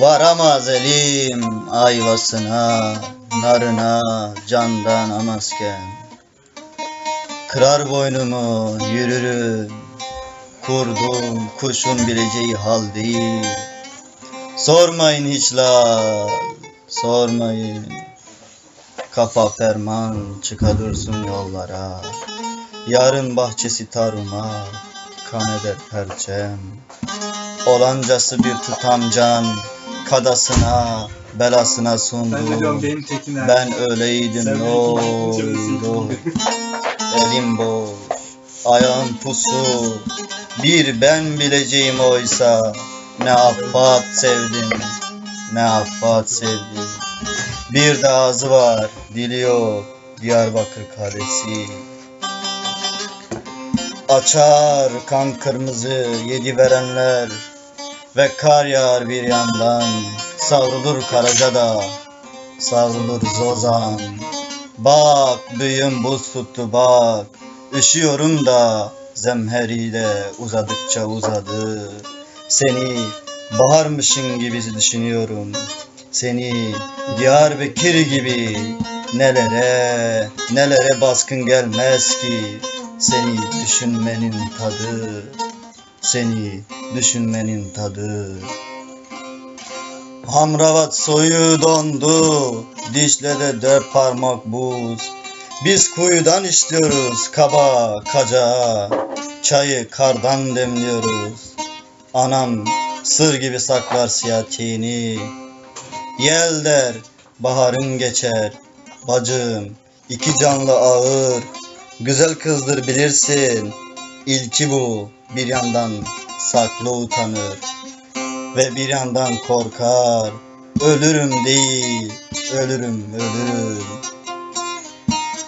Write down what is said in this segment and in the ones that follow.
Varamaz elim ayvasına, narına candan amazken. Kırar boynumu yürürüm, kurdum kuşun bileceği hal değil. Sormayın hiç lal, sormayın. Kafa ferman çıkarırsın yollara. Yarın bahçesi taruma, kan eder perçem. Olancası bir tutam can, kadasına, belasına Ben diyorum sundu. benim Tekin Ben öyleydim Sen ne oldu? Elim boş, ayağım pusu. Bir ben bileceğim oysa ne affat sevdim, ne affat sevdim. Bir de ağzı var, dili yok, Diyarbakır kalesi. Açar kan kırmızı yedi verenler ve kar yağar bir yandan savrulur Karacada, savrulur Zozan. Bak büyüm buz tuttu bak, üşüyorum da zemheriyle uzadıkça uzadı. Seni baharmışın gibi düşünüyorum. Seni Diyarbakır gibi nelere nelere baskın gelmez ki seni düşünmenin tadı seni düşünmenin tadı Hamravat soyu dondu dişle de dört parmak buz biz kuyudan istiyoruz kaba kaca çayı kardan demliyoruz anam sır gibi saklar siyatiğini Yel der, baharın geçer. Bacım, iki canlı ağır. Güzel kızdır bilirsin. İlki bu, bir yandan saklı utanır. Ve bir yandan korkar. Ölürüm değil, ölürüm, ölürüm.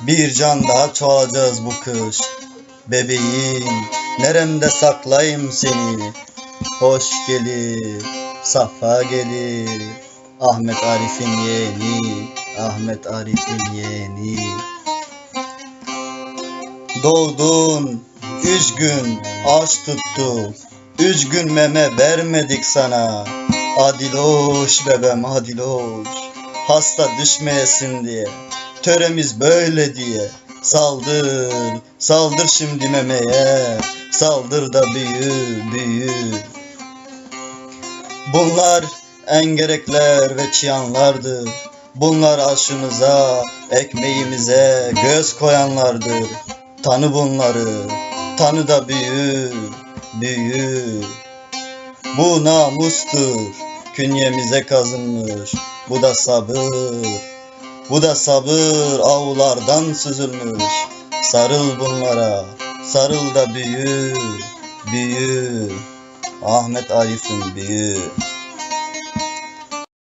Bir can daha çoğalacağız bu kış. Bebeğim, neremde saklayayım seni. Hoş gelir, safa gelir. Ahmet Arif'in yeğeni, Ahmet Arif'in yeğeni. Doğdun, üç gün aç tuttu, üç gün meme vermedik sana. Adiloş bebem adiloş, hasta düşmeyesin diye, töremiz böyle diye. Saldır, saldır şimdi memeye, saldır da büyü, büyü. Bunlar engerekler ve çıyanlardır. Bunlar aşımıza, ekmeğimize göz koyanlardır. Tanı bunları, tanı da büyü, büyü. Bu namustur, künyemize kazınmış. Bu da sabır, bu da sabır avlardan süzülmüş. Sarıl bunlara, sarıl da büyü, büyü. Ahmet Arif'in büyü.